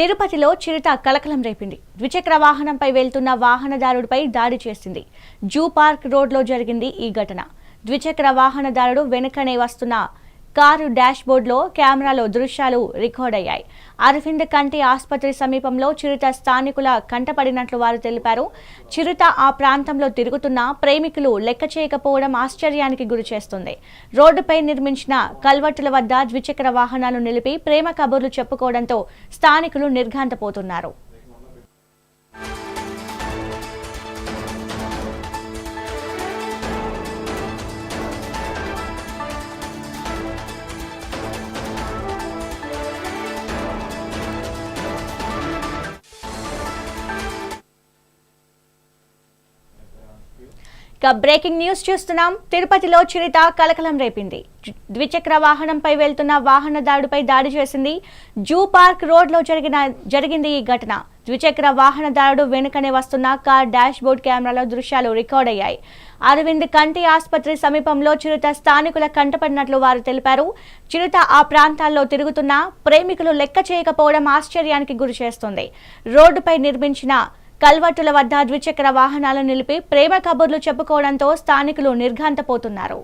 తిరుపతిలో చిరుత కలకలం రేపింది. ద్విచక్ర వాహనంపై వెళ్తున్న వాహనదారుడిపై దాడి చేసింది. జూ పార్క్ రోడ్లో జరిగింది ఈ ఘటన. ద్విచక్ర వాహనదారుడు వెనుకనే వస్తున్న కారు డాష్ బోర్డులో కెమెరాలో దృశ్యాలు రికార్డ్ అయ్యాయి. అరవింద్ కంటి ఆసుపత్రి సమీపంలో చిరుత స్థానికుల కంటపడినట్లు వారు తెలిపారు. చిరుత ఆ ప్రాంతంలో తిరుగుతున్న ప్రేమికులు లెక్క చేయకపోవడం ఆశ్చర్యానికి గురి చేస్తుంది. రోడ్డుపై నిర్మించిన కల్వర్టుల వద్ద ద్విచక్ర వాహనాలు నిలిపి ప్రేమ కబుర్లు చెప్పుకోవడంతో స్థానికులు నిర్ఘాంతపోతున్నారు. ఇక బ్రేకింగ్ న్యూస్ చూస్తున్నాం. తిరుపతిలో చిరుత కలకలం రేపింది. ద్విచక్ర వాహనంపై వెళ్తున్న వాహనదారుడిపై దాడి చేసింది. జూ పార్క్ రోడ్లో జరిగిన జరిగింది ఈ ఘటన. ద్విచక్ర వాహనదారుడు వెనుకనే వస్తున్న కార్ డాష్ బోర్డ్ కెమెరాలో దృశ్యాలు రికార్డ్ అయ్యాయి. అరవింద్ కంటి ఆసుపత్రి సమీపంలో చిరుత స్థానికుల కంటపడినట్లు వారు తెలిపారు. చిరుత ఆ ప్రాంతాల్లో తిరుగుతున్న ప్రేమికులు లెక్క చేయకపోవడం ఆశ్చర్యానికి గురి చేస్తుంది రోడ్డుపై నిర్మించిన కల్వర్టుల వద్ద ద్విచక్ర వాహనాలు నిలిపి ప్రేమ కబుర్లు చెప్పుకోవడంతో స్థానికులు నిర్ఘాంతపోతున్నారు.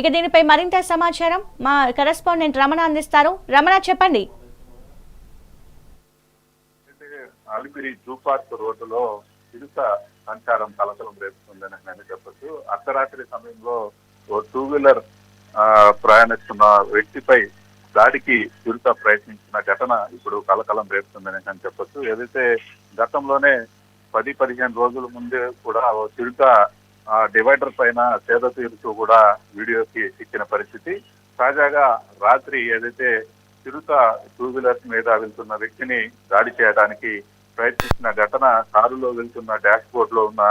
ఇక దీనిపై మరింత సమాచారం మా కరెస్పాండెంట్ రమణ అందిస్తారు. రమణ చెప్పండి. అలిపిరి జూ పార్క్ రోడ్డులో చిరుత సంచారం కలకలం రేపుతుందని నేను చెప్పచ్చు. అర్ధరాత్రి సమయంలో ఓ టూ వీలర్ ప్రయాణిస్తున్న వ్యక్తిపై దాడికి చిరుత ప్రయత్నించిన ఘటన ఇప్పుడు కలకలం రేపుతుందని నేను చెప్పొచ్చు. ఏదైతే గతంలోనే పది పదిహేను రోజుల ముందే కూడా ఓ చిరుత ఆ డివైడర్ పైన సేద తీరుతూ కూడా వీడియోకి ఎక్కిన పరిస్థితి. తాజాగా రాత్రి ఏదైతే చిరుత టూ వీలర్ మీద వెళ్తున్న వ్యక్తిని దాడి చేయడానికి ప్రయత్నించిన ఘటన కారులో వెళ్తున్న డాష్ బోర్డ్లో ఉన్న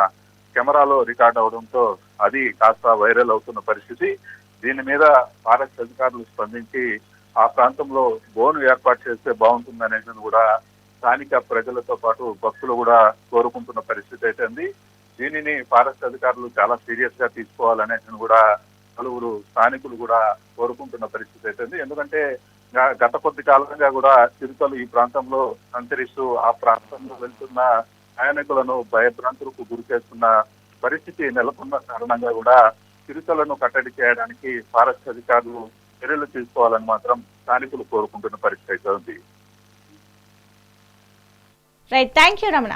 కెమెరాలో రికార్డ్ అవడంతో అది కాస్త వైరల్ అవుతున్న పరిస్థితి. దీని మీద ఫారెస్ట్ అధికారులు స్పందించి ఆ ప్రాంతంలో బోను ఏర్పాటు చేస్తే బాగుంటుందనేది కూడా స్థానిక ప్రజలతో పాటు భక్తులు కూడా కోరుకుంటున్న పరిస్థితి అయితే దీనిని ఫారెస్ట్ అధికారులు చాలా సీరియస్గా తీసుకోవాలనేది కూడా పలువురు స్థానికులు కూడా కోరుకుంటున్న పరిస్థితి అయితే ఉంది ఎందుకంటే గత కొద్ది కాలంగా కూడా చిరుతలు ఈ ప్రాంతంలో సంచరిస్తూ ఆ ప్రాంతంలో వెళ్తున్న ప్రయాణికులను భయభ్రాంతులకు గురి చేస్తున్న పరిస్థితి నెలకొన్న కారణంగా కూడా చిరుతలను కట్టడి చేయడానికి ఫారెస్ట్ అధికారులు చర్యలు తీసుకోవాలని మాత్రం స్థానికులు కోరుకుంటున్న పరిస్థితి అయితే ఉంది రైట్ థ్యాంక్ యూ రమణ